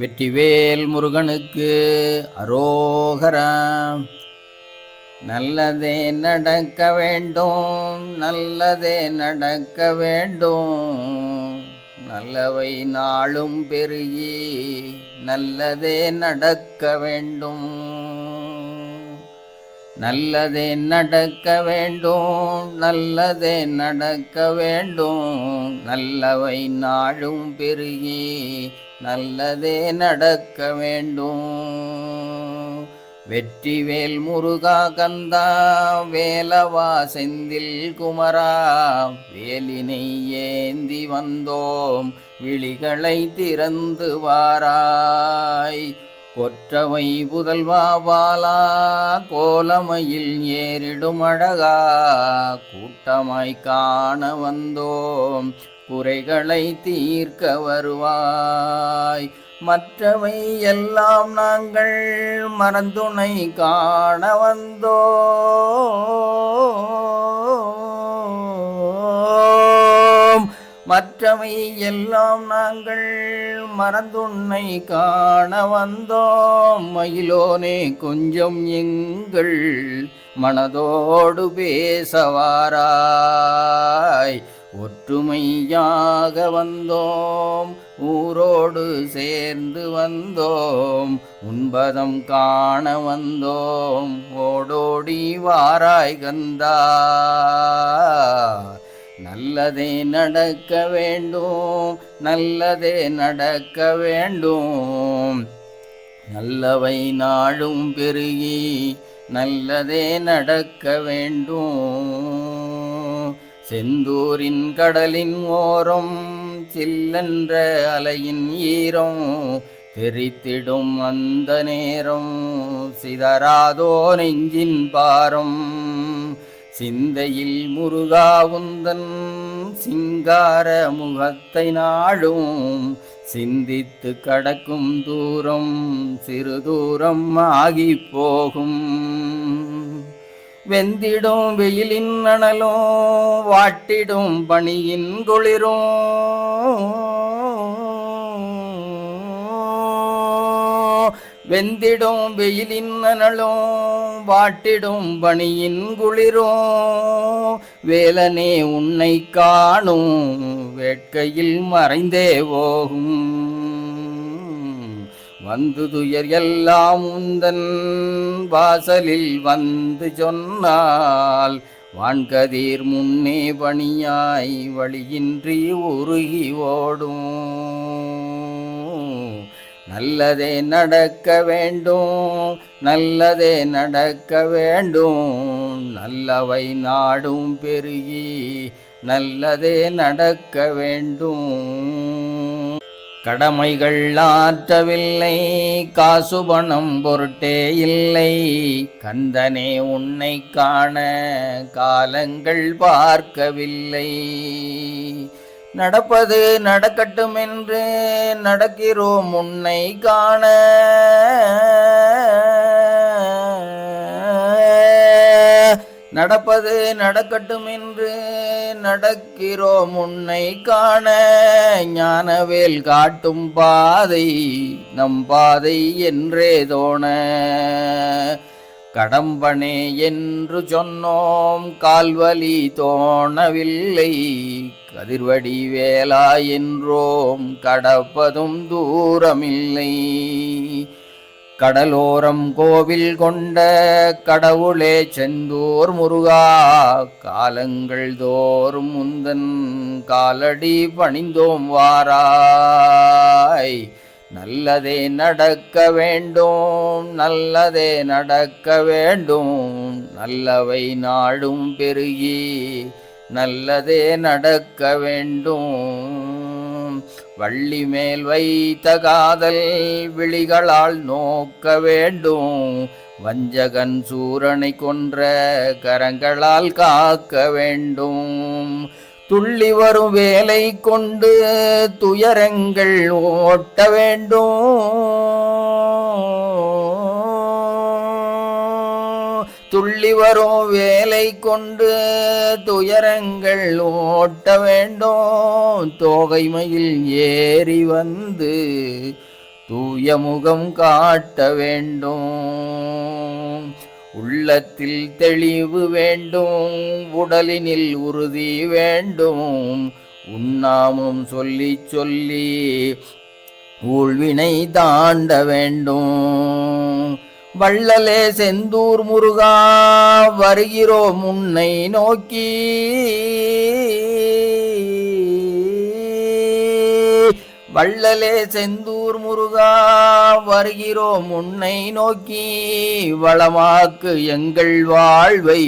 வெற்றிவேல் முருகனுக்கு அரோகரா. நல்லதே நடக்க வேண்டும் நல்லதே நடக்க வேண்டும். நல்லவை நாளும் பெருகி நல்லதே நடக்க வேண்டும். நல்லதே நடக்க வேண்டும் நல்லதே நடக்க வேண்டும். நல்லவை நாளும் பெருகி நல்லதே நடக்க வேண்டும். வெற்றி வேல் முருகா கந்தா வேலவா செந்தில் குமரா வேலினை ஏந்தி வந்தோம் விழிகளை திறந்து வாராய். கொற்றவை புதல்வா பாலா கோலமையில் ஏறிடும் அழகா கூட்டமாய் காண வந்தோம் குறைகளை தீர்க்க வருவாய். மற்றவை எல்லாம் நாங்கள் மறந்துணை காண வந்தோம். மற்றவை எல்லாம் நாங்கள் மறந்துன்னை காண வந்தோம். மயிலோனே கொஞ்சம் எங்கள் மனதோடு பேசவாராய். ஒற்றுமையாக வந்தோம் ஊரோடு சேர்ந்து வந்தோம். உன்பதம் காண வந்தோம் ஓடோடி வாராய் கந்தா. நல்லதே நடக்க வேண்டும் நல்லதே நடக்க வேண்டும். நல்லவை நாளும் பெருகி நல்லதே நடக்க வேண்டும். செந்தூரின் கடலின் ஓரம் சில்லென்ற அலையின் ஈரம் தெரித்திடும் அந்த நேரம் சிதறாதோ நெஞ்சின் பாரம். சிந்தையில் முருகாவுந்தன் சிங்கார முகத்தை நாளும் சிந்தித்து கடக்கும் தூரம் சிறு தூரம் ஆகி போகும். வெந்திடும் வெயிலின் அனலும் வாட்டிடும் பணியின் குளிரும். வெந்திடும் வெயிலின் அனலும் வாட்டிடும் பணியின் குளிரும் வேலனே உன்னை காணும் வேட்கையில் மறைந்தே போகும். வந்து துயர் எல்லாம் உந்தன் வாசலில் வந்து சொன்னால் வான்கதிர் முன்னே பணியாய் வழியின்றி உருகி ஓடும். நல்லதே நடக்க வேண்டும் நல்லதே நடக்க வேண்டும். நல்லவை நாடும் பெருகி நல்லதே நடக்க வேண்டும். கடமைகள் ஆற்றவில்லை காசு பணம் பொருட்டே இல்லை. கந்தனே உன்னை காண காலங்கள் பார்க்கவில்லை. நடப்பது நடக்கட்டும் என்று நடக்கிறோம் உன்னை காண. நடப்பது நடக்கட்டும் என்று நடக்கிறோம் உன்னை காண. ஞானவேல் காட்டும் பாதை நம் பாதை என்றே தோண. கடம்பனே என்று சொன்னோம் கால்வலி தோணவில்லை. கதிர்வடி வேலா என்றோம் கடப்பதும் தூரமில்லை. கடலோரம் கோவில் கொண்ட கடவுளே செந்தூர் முருகா காலங்கள் தோறும் முந்தன் காலடி பணிந்தோம் வாராய். நல்லதே நடக்க வேண்டும் நல்லதே நடக்க வேண்டும். நல்லவை நாடும் பெருகி நல்லதே நடக்க வேண்டும். வள்ளி மேல் வைத்த காதல் விழிகளால் நோக்க வேண்டும். வஞ்சகன் சூரனை கொன்ற கரங்களால் காக்க வேண்டும். துள்ளி வரும் வேலை கொண்டு துயரங்கள் ஓட்ட வேண்டும். துள்ளி வரும் வேலை கொண்டு துயரங்கள் ஓட்ட வேண்டும். தோகைமையில் ஏறி வந்து தூய முகம் காட்ட வேண்டும். உள்ளத்தில் தெளிவு வேண்டும் உடலினில் உறுதி வேண்டும். உண்ணாமும் சொல்லி சொல்லி ஊழ்வினை தாண்ட வேண்டும். வள்ளலே செந்தூர் முருகா வருகிறோம் உன்னை நோக்கி. வள்ளலே செந்தூர் முருகா வருகிறோம் உன்னை நோக்கி வளமாக்கு எங்கள் வாழ்வை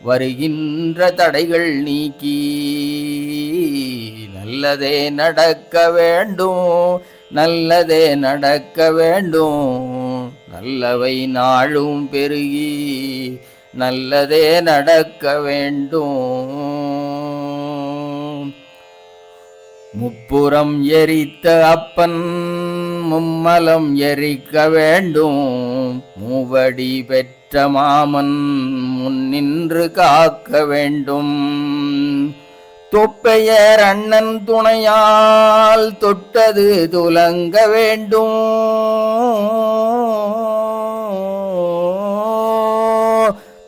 வருகின்ற தடைகள் நீக்கி. நல்லதே நடக்க வேண்டும் நல்லதே நடக்க வேண்டும் நல்லவை நாளும் பெருகி நல்லதே நடக்க வேண்டும். முப்புறம் எரித்த அப்பன் மும்மலம் எரிக்க வேண்டும். மூவடி பெற்ற மாமன் முன்னின்று காக்க வேண்டும். தொப்பையர் அண்ணன் துணையால் தொட்டது துலங்க வேண்டும்.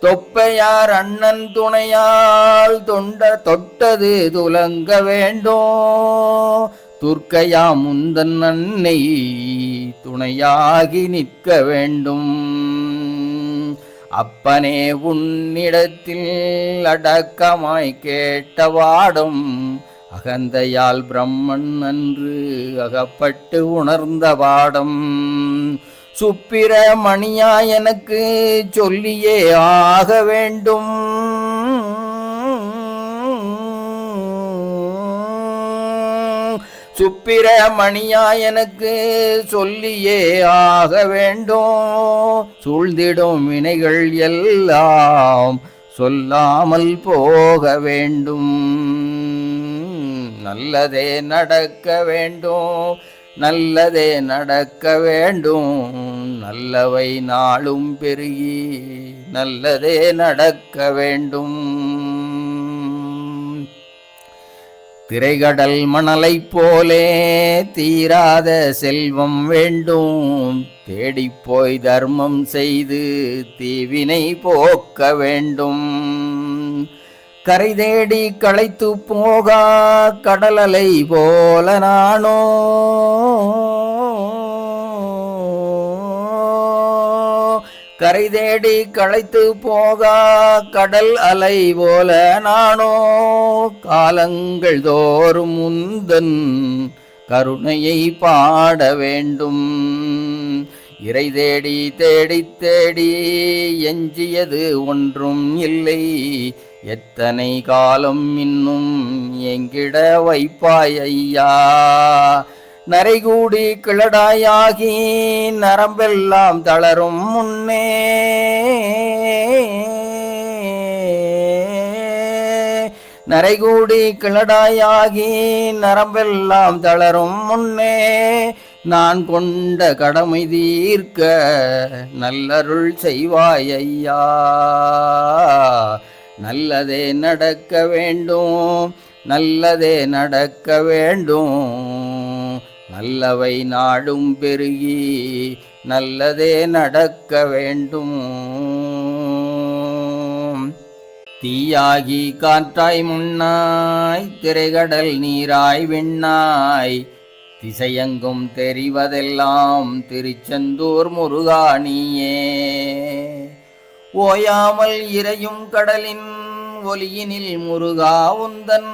தொப்பையார் அண்ணன் துணையால் தொண்ட தொட்டது துலங்க வேண்டும் துர்க்கையா முந்தன் அன்னை துணையாகி நிற்க வேண்டும். அப்பனே உன்னிடத்தில் அடக்கமாய் கேட்டவாடும் அகந்தையால் பிரம்மன் அன்று அகப்பட்டு உணர்ந்த பாடம் சுப்பிரமணியா எனக்கு சொல்லியே ஆக வேண்டும். சுப்பிரமணியா எனக்கு சொல்லியே ஆக வேண்டும். சூழ்ந்திடும் வினைகள் எல்லாம் சொல்லாமல் போக வேண்டும். நல்லதே நடக்க வேண்டும். நல்லதே நடக்க வேண்டும். நல்லவை நாளும் பெருகி நல்லதே நடக்க வேண்டும். திரைகடல் மணலைப் போலே தீராத செல்வம் வேண்டும். தேடிப்போய் தர்மம் செய்து தீவினை போக்க வேண்டும். கரை தேடி களைத்து போகா கடலலை போல நானோ. கரை தேடி களைத்து போகா கடல் அலை போல நானோ. காலங்கள் தோறும் முந்தன் கருணையை பாட வேண்டும். இறை தேடி தேடி தேடி எஞ்சியது ஒன்றும் இல்லை. எத்தனை காலம் இன்னும் எங்கிட வைப்பாய் ஐயா? நரைகூடி கிளடாயாகி நரம்பெல்லாம் தளரும் முன்னே. நரைகூடி கிளடாயாகி நரம்பெல்லாம் தளரும் முன்னே. நான் கொண்ட கடமை தீர்க்க நல்லருள் செய்வாய் ஐயா. நல்லதே நடக்க வேண்டும் நல்லதே நடக்க வேண்டும். நல்லவை நாடும் பெருகி நல்லதே நடக்க வேண்டும். தீயாகி காற்றாய் முன்னாய் திரைகடல் நீராய் விண்ணாய் திசையெங்கும் தெரிவதெல்லாம் திருச்செந்தூர் முருகாணியே ஓயாமல் இறையும் கடலின் ஒலியினில் முருகா உந்தன்.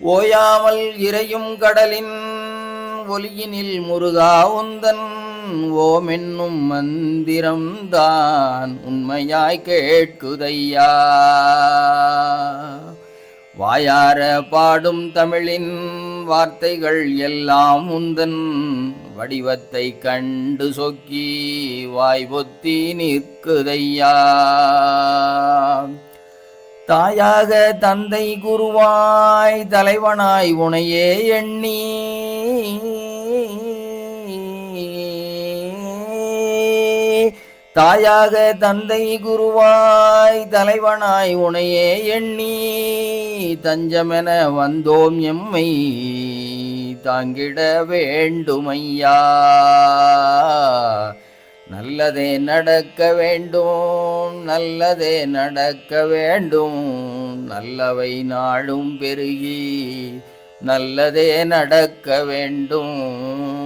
ஓயாமல் இறையும் கடலின் ஒலியினில் முருகா உந்தன். ஓமென்னும் மந்திரம்தான் உண்மையாய் கேட்குதையா. வாயார பாடும் தமிழின் வார்த்தைகள் எல்லாம் உந்தன். வடிவத்தை கண்டு சொக்கி வாய் பொத்தி நிற்குதையா. தாயாக தந்தை குருவாய் தலைவனாய் உனையே எண்ணி. தாயாக தந்தை குருவாய் தலைவனாய் உனையே எண்ணி. தஞ்சமென வந்தோம் எம்மை. தாங்கிட வேண்டுமையா? நல்லதே நடக்க வேண்டும் நல்லதே நடக்க வேண்டும். நல்லவை நாடும் பெருகி நல்லதே நடக்க வேண்டும்.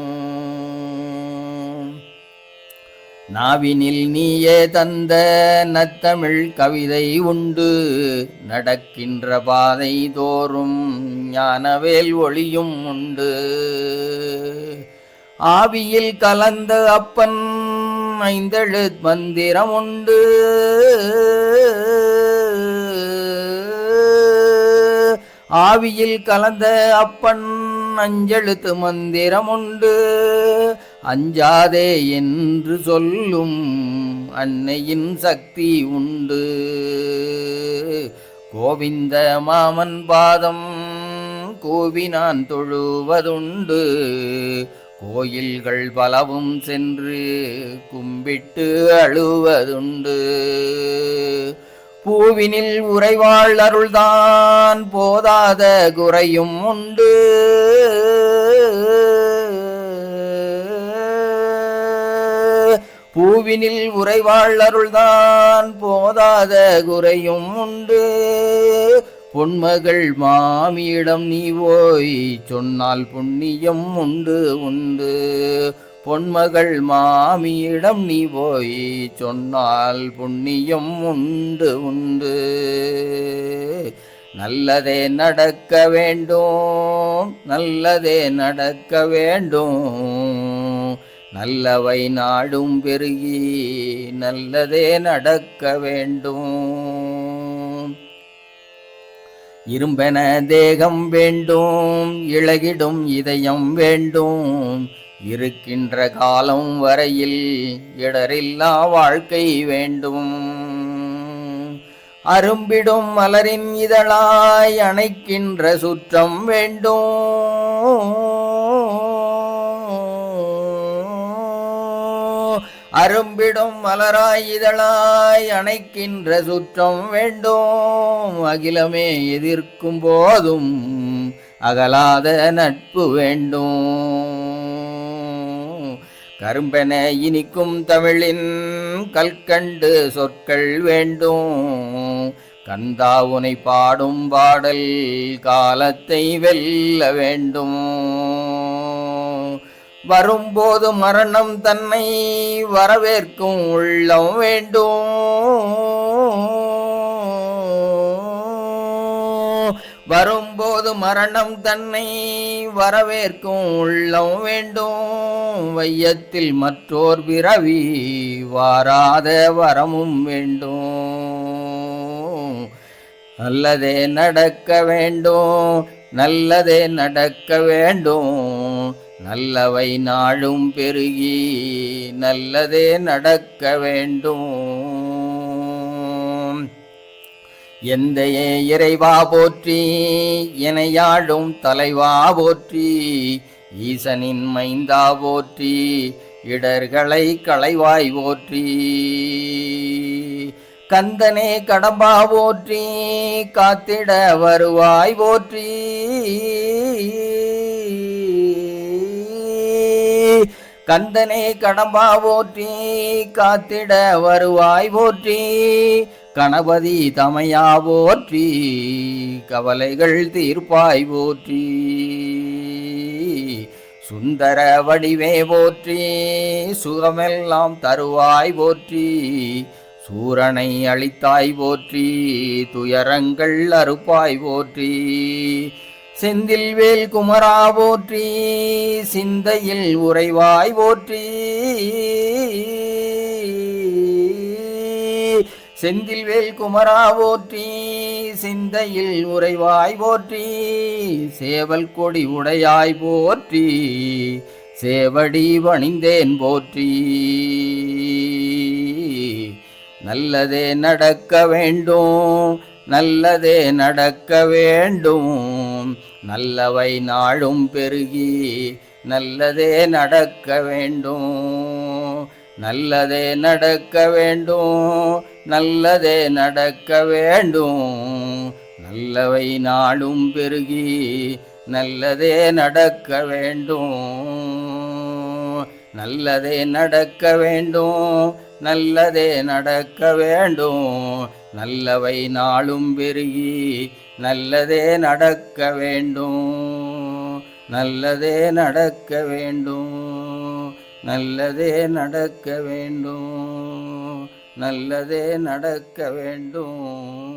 நாவினில் நீயே தந்த நத்தமிழ் கவிதை உண்டு. நடக்கின்ற பாதை தோறும் ஞானவேல் ஒளியும் உண்டு. ஆவியில் கலந்த அப்பன் ஐந்தெழு மந்திரம் உண்டு. ஆவியில் கலந்த அப்பன் அஞ்செழுத்து மந்திரம் உண்டு. அஞ்சாதே என்று சொல்லும் அன்னையின் சக்தி உண்டு. கோவிந்த மாமன் பாதம் கோவி நான் தொழுவதுண்டு. கோயில்கள் பலவும் சென்று கும்பிட்டு அழுவதுண்டு. பூவினில் உறைவாள் அருள்தான் போதாத குறையும் உண்டு. பூவினில் உறைவாள் அருள்தான் போதாத குறையும் உண்டு. பொன்மகள் மாமியிடம் நீ ஓய் சொன்னால் புண்ணியம் உண்டு உண்டு. பொன்மகள் மாமியிடம் நீ போய் சொன்னால் புண்ணியம் உண்டு உண்டு. நல்லதே நடக்க வேண்டும் நல்லதே நடக்க வேண்டும். நல்லவை நாடும் பெருகி நல்லதே நடக்க வேண்டும். இரும்பென தேகம் வேண்டும் இழகிடும் இதயம் வேண்டும். இருக்கின்ற காலம் வரையில் இடரில்லா வாழ்க்கை வேண்டும். அரும்பிடும் மலரின் இதழாய் அணைக்கின்ற சுற்றம் வேண்டும். அரும்பிடும் மலராய் இதழாய் அணைக்கின்ற சுற்றம் வேண்டும். அகிலமே எதிர்க்கும் போதும் அகலாத நட்பு வேண்டும். கரும்பென இனிக்கும் தமிழின் கல்கண்டு சொற்கள் வேண்டும். கந்தா உனை பாடும் பாடல் காலத்தை வெல்ல வேண்டும். வரும்போது மரணம் தன்னை வரவேற்கும் உள்ளம் வேண்டும். வரும்போது மரணம் தன்னை வரவேற்கும் உள்ளம் வேண்டும். வையத்தில் மற்றோர் பிறவி வாராத வரமும் வேண்டும். நல்லதே நடக்க வேண்டும். நல்லதே நடக்க வேண்டும். நல்லவை நாளும் பெருகி நல்லதே நடக்க வேண்டும். எந்தையே இறைவா போற்றி இணையாடும் தலைவா போற்றி ஈசனின் மைந்தா போற்றி இடர்களை களைவாய் போற்றி. கந்தனே கடம்பா போற்றி காத்திட வருவாய் போற்றி. கந்தனே கடம்பா போற்றி காத்திட வருவாய் போற்றி. கணபதி தமையா போற்றி கவலைகள் தீர்ப்பாய் போற்றி. சுந்தர வடிவே போற்றி சுகமெல்லாம் தருவாய் போற்றி. சூரனை அழித்தாய் போற்றி துயரங்கள் அறுப்பாய் போற்றி. செந்தில் வேல் குமரா போற்றி சிந்தையில் உறைவாய் போற்றி. செந்தில் வேல் குமரா போற்றி சிந்தையில் உறைவாய் போற்றி. சேவல் கொடி உடையாய் போற்றி சேவடி வணிந்தேன் போற்றி. நல்லதே நடக்க வேண்டும் நல்லதே நடக்க வேண்டும். நல்லவை நாளும் பெருகி நல்லதே நடக்க வேண்டும். நல்லதே நடக்க வேண்டும். நல்லதே நடக்க வேண்டும். நல்லவை நாளும் பெருகி நல்லதே நடக்க வேண்டும். நல்லதே நடக்க வேண்டும். நல்லதே நடக்க வேண்டும். நல்லவை நாளும் பெருகி நல்லதே நடக்க வேண்டும். நல்லதே நடக்க வேண்டும். நல்லதே நடக்க வேண்டும். நல்லதே நடக்க வேண்டும்.